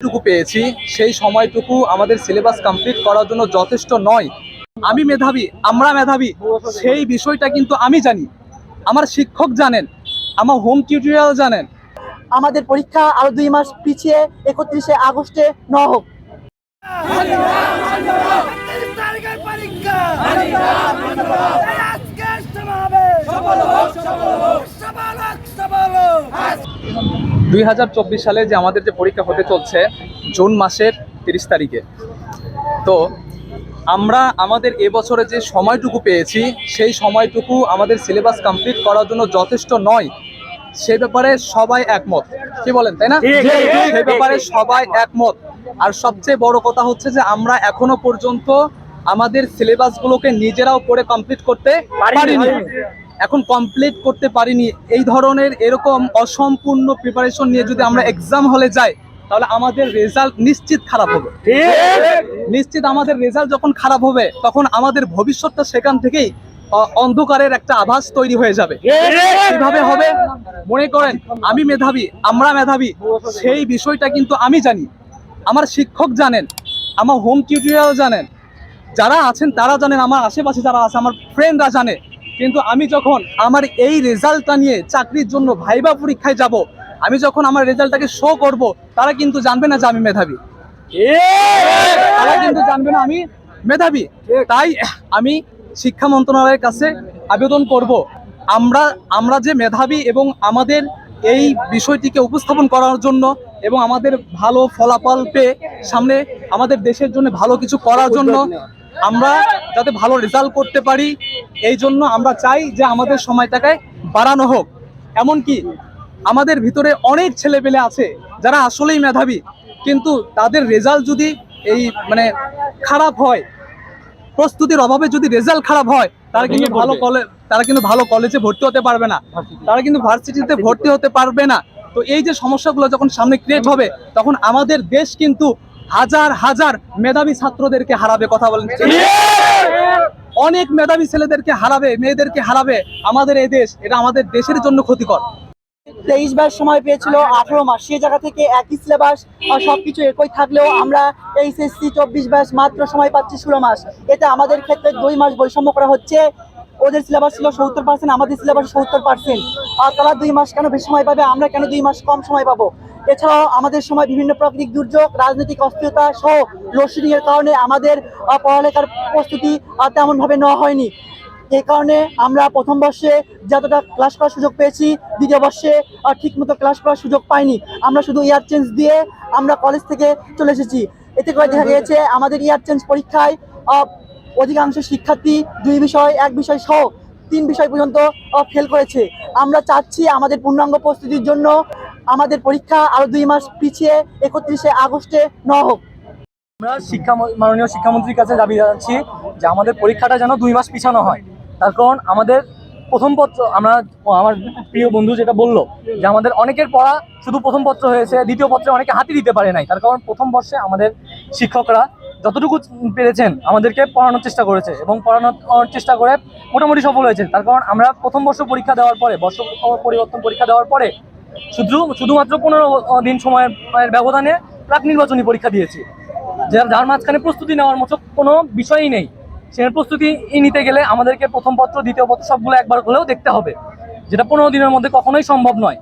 টুকু পেয়েছি সেই সময়টুকু আমাদের সিলেবাস কমপ্লিট করার জন্য যথেষ্ট নয়। আমি মেধাবী আমরা মেধাবী সেই বিষয়টা কিন্তু আমি জানি। আমার শিক্ষক জানেন আমার হোম টিউটোরিয়াল জানেন। আমাদের পরীক্ষা আরও দুই মাস পিছিয়ে একত্রিশে আগস্টে ন হোক। পরীক্ষা এই আজকের সমাবেশ সফল হোক সফল হোক সফল হোক সফল হোক দুই হাজার চব্বিশ সালে যে আমাদের যে পরীক্ষা হতে চলছে জুন মাসের তিরিশ তারিখে। তো আমরা আমাদের এবছরে যে সময়টুকু পেয়েছি সেই সময়টুকু আমাদের সিলেবাস কমপ্লিট করার জন্য যথেষ্ট নয়। সে ব্যাপারে সবাই একমত। কি বলেন তাই না? সেই ব্যাপারে সবাই একমত। আর সবচেয়ে বড় কথা হচ্ছে যে আমরা এখনও পর্যন্ত আমাদের সিলেবাসগুলোকে নিজেরাও পড়ে কমপ্লিট করতে পারিনি। এখন কমপ্লিট করতে পারিনি। এই ধরনের এরকম অসম্পূর্ণ প্রিপারেশন নিয়ে যদি আমরা এক্সাম হলে যাই তাহলে আমাদের রেজাল্ট নিশ্চিত খারাপ হবে। নিশ্চিত আমাদের রেজাল্ট যখন খারাপ হবে তখন আমাদের ভবিষ্যৎটা সেখান থেকেই অন্ধকারের একটা আভাস তৈরি হয়ে যাবে। কীভাবে হবে? মনে করেন আমি মেধাবী আমরা মেধাবী সেই বিষয়টা কিন্তু আমি জানি। আমার শিক্ষক জানেন আমার হোম টিউটোরিয়াল জানেন। যারা আছেন তারা জানেন আমার আশেপাশে যারা আছে আমার ফ্রেন্ডরা জানে। কিন্তু আমি যখন আমার এই রেজাল্টটা নিয়ে চাকরির জন্য ভাইবা পরীক্ষায় যাব, আমি যখন আমার রেজাল্টটাকে শো করব, তারা কিন্তু জানবে না যে আমি মেধাবী। তারা কিন্তু জানবে না আমি মেধাবী। তাই আমি শিক্ষা মন্ত্রণালয়ের কাছে আবেদন করব, আমরা আমরা যে মেধাবী এবং আমাদের এই বিষয়টিকে উপস্থাপন করার জন্য এবং আমাদের ভালো ফলাফল পেয়ে সামনে আমাদের দেশের জন্য ভালো কিছু করার জন্য আমরা যাতে ভালো রেজাল্ট করতে পারি এই জন্য আমরা চাই যে আমাদের সময়টাকে বাড়ানো হোক। এমনকি আমাদের ভিতরে অনেক ছেলেপেলে আছে যারা আসলেই মেধাবী কিন্তু তাদের রেজাল্ট যদি এই মানে খারাপ হয় প্রস্তুতির অভাবে যদি রেজাল্ট খারাপ হয় তারা কিন্তু ভালো কলেজ তারা কিন্তু ভালো কলেজে ভর্তি হতে পারবে না। তারা কিন্তু ভার্সিটিতে ভর্তি হতে পারবে না। তো এই যে সমস্যাগুলো যখন সামনে ক্রিয়েট হবে, তখন আমাদের দেশ কিন্তু হাজার হাজার মেধাবী ছাত্রদেরকে হারাবে কথা বলেন। অনেক মেধাবী ছেলেদেরকে হারাবে, মেয়েদেরকে হারাবে আমাদের এই দেশ। এটা আমাদের দেশের জন্য ক্ষতিকর। তেইশ বার সময় পেয়েছিল আঠারো মাস। সে জায়গা থেকে একই সিলেবাস সবকিছু একই থাকলেও আমরা এইচএসসি চব্বিশ ব্যাস মাত্র সময় পাচ্ছি ষোলো মাস। এতে আমাদের ক্ষেত্রে দুই মাস বৈষম্য করা হচ্ছে। ওদের সিলেবাস ছিল সত্তর পার্সেন্ট আমাদের সিলেবাস সত্তর পার্সেন্ট আর তারা দুই মাস কেন বেশি সময় পাবে? আমরা কেন দুই মাস কম সময় পাবো? এছাড়াও আমাদের সময় বিভিন্ন প্রাকৃতিক দুর্যোগ, রাজনৈতিক অস্থিরতা সহ লোডশেডিং এর কারণে আমাদের পড়ালেখার প্রস্তুতি তেমনভাবে নেওয়া হয়নি। এই কারণে আমরা প্রথম বর্ষে যতটা ক্লাস করার সুযোগ পেয়েছি, দ্বিতীয় বর্ষে ঠিকমতো ক্লাস করার সুযোগ পাইনি। আমরা শুধু ইয়ার চেঞ্জ দিয়ে আমরা কলেজ থেকে চলে এসেছি। এতে করে দেখা গিয়েছে, আমাদের ইয়ার চেঞ্জ পরীক্ষায় অধিকাংশ শিক্ষার্থী দুই বিষয়, এক বিষয় সহ তিন বিষয় পর্যন্ত ফেল করেছে। আমরা চাচ্ছি আমাদের পূর্ণাঙ্গ প্রস্তুতির জন্য আমাদের পরীক্ষা আরও দুই মাস পিছিয়ে একত্রিশে আগস্টে ন হোক। আমরা শিক্ষা মাননীয় শিক্ষামন্ত্রীর কাছে দাবি জানাচ্ছি যে আমাদের পরীক্ষাটা যেন দুই মাস পিছানো হয়। তার কারণ আমাদের প্রথম পত্র, আমরা আমার প্রিয় বন্ধু যেটা বলল যে আমাদের অনেকের পড়া শুধু প্রথম পত্র হয়েছে, দ্বিতীয় পত্রে অনেকে হাতে দিতে পারে নাই। তার কারণ প্রথম বর্ষে আমাদের শিক্ষকরা যতটুকু পেরেছেন আমাদেরকে পড়ানোর চেষ্টা করেছে এবং পড়ানোর চেষ্টা করে মোটামুটি সফল হয়েছে। তার কারণ আমরা প্রথম বর্ষ পরীক্ষা দেওয়ার পরে, বর্ষ পরিবর্তন পরীক্ষা দেওয়ার পরে শুধু, শুধুমাত্র পনেরো দিন সময়ের ব্যবধানে প্রাক নির্বাচনী পরীক্ষা দিয়েছি। যার যার মাঝখানে প্রস্তুতি নেওয়ার মতো কোনো বিষয়ই নেই। সে প্রস্তুতি নিতে গেলে আমাদেরকে প্রথম পত্র, দ্বিতীয় পত্র সবগুলো একবার হলেও দেখতে হবে। যেটা পনেরো দিনের মধ্যে কখনোই সম্ভব নয়।